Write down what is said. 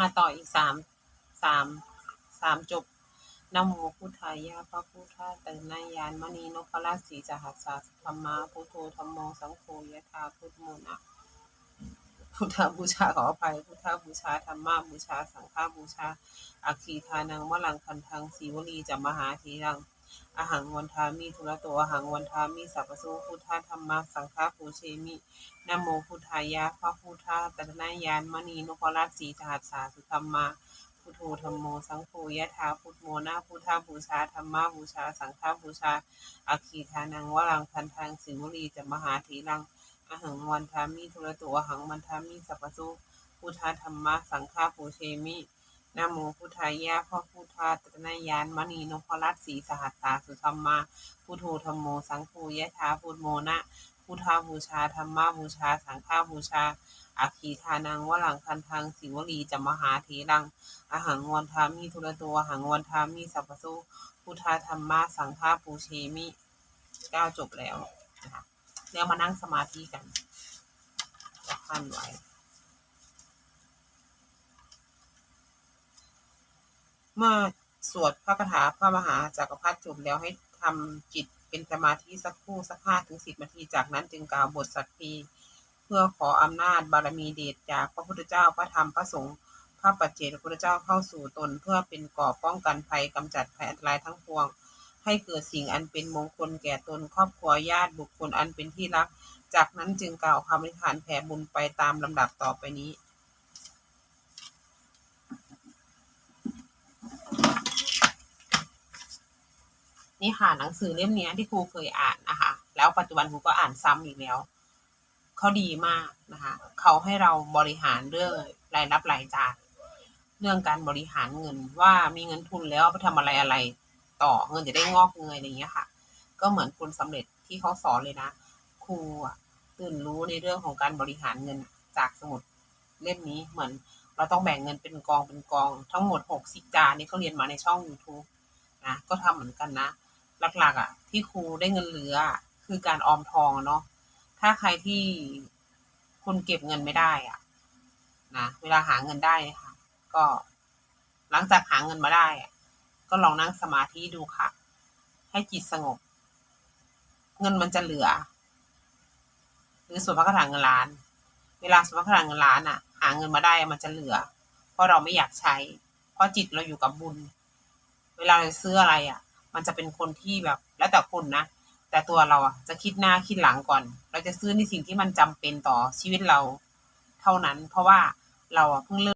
มาต่ออีกสามสามสามจบนโมพุทธายะพระพุทธเตนายานมณีนพราชสีจหัสสะธรรมาพุทโธธรรมโมสังโฆยะธาพุทโมนะพุทธบูชาขออภัยพุทธบูชาธรรมบูชาสังฆบูชาอาคีทานังวลังคันทังสีวลีจะมหาทีรัง อาหังวันทามิทุระโตอาหังวันทามิสัพพะโสพุทธธรรมะสังฆปูเชมินโมพุทธายะพระพุทธตตนายานมณีนพรัตน์สีจหัสสาสุธรรมาพุทโธธรรมโมสังโฆยะถาพุทโมนาพุทธบูชาธรรมบูชา สังฆาบูชาอาคีทานังวรังคันทางสิมุรีจะมหาทีรังอาหังวันทามิทุระโตอาหังวันทามิสัพพะโสพุทธธรรมะสังฆปูเชมิ นะโมพุทธายะพระพุทธตตนายานมณีนพรัตสีสหัสสาสุธรรมาพุทโธธรรมโมสังโฆยะถาพุทโมนะพุทธาบูชาธรรมบูชา สังฆาบูชาอาคีทานังวลังคันทังสิวลีจะมหาเทรังอาหังวันทามิทุระตัวหังวันทามิสัพพะโสพุทธาธรรมะสังฆาปูเชมิเก้าจบแล้วนะคะแล้วมานั่งสมาธิกันจะขั้นไว้ เมื่อสวดพระคาถาพระมหาจักรพรรดิจบแล้วให้ทำจิตเป็นสมาธิสักครู่สักห้าถึงสิบนาทีจากนั้นจึงกล่าวบทสัตพีเพื่อขออำนาจบารมีเดชจากพระพุทธเจ้าพระธรรมพระสงฆ์พระปัจเจกพุทธเจ้าเข้าสู่ตน เพื่อเป็นก่อป้องกันภัยกำจัดภัยอันตรายทั้งปวง ให้เกิดสิ่งอันเป็นมงคลแก่ตนครอบครัวญาติบุคคลอันเป็นที่รัก จากนั้นจึงกล่าวคำอธิษฐานแผ่บุญไปตามลำดับต่อไปนี้ นี่ค่ะหนังสือเล่มนี้ที่ครูเคยอ่านนะคะ แล้วปัจจุบันครูก็อ่านซ้ำอีกแล้วเขาดีมากนะคะเขาให้เราบริหารเรื่องรายรับรายจ่ายเรื่องการบริหารเงินว่ามีเงินทุนแล้วไปทำอะไรอะไรต่อเงินจะได้งอกเงยอะไรอย่างเงี้ยค่ะ ก็เหมือนคนสำเร็จที่เขาสอนเลยนะครูตื่นรู้ในเรื่องของการบริหารเงินจากสมุดเล่มนี้เหมือนเราต้องแบ่งเงินเป็นกองเป็นกอง ทั้งหมดหกสิบจานนี่เขาเรียนมาในช่อง YouTube นะก็ทำเหมือนกันนะ หลักๆอะ ที่ครูได้เงินเหลือคือการออมทองเนาะถ้าใครที่คุณเก็บเงินไม่ได้อะนะเวลาหาเงินได้นะคะก็หลังจากหาเงินมาได้อะก็ลองนั่งสมาธิดูค่ะ ให้จิตสงบ เงินมันจะเหลือ หรือส่วนพระคาถาเงินล้าน เวลาส่วนพระคาถาเงินล้านอะ หาเงินมาได้มันจะเหลือ เพราะเราไม่อยากใช้ เพราะจิตเราอยู่กับบุญ เวลาเราซื้ออะไรอะ มันจะเป็นคนที่แบบ แล้วแต่คนนะ แต่ตัวเราอะจะคิดหน้าคิดหลังก่อน เราจะซื้อในสิ่งที่มันจำเป็นต่อชีวิตเราเท่านั้น เพราะว่าเราอะเพิ่งเริ่ม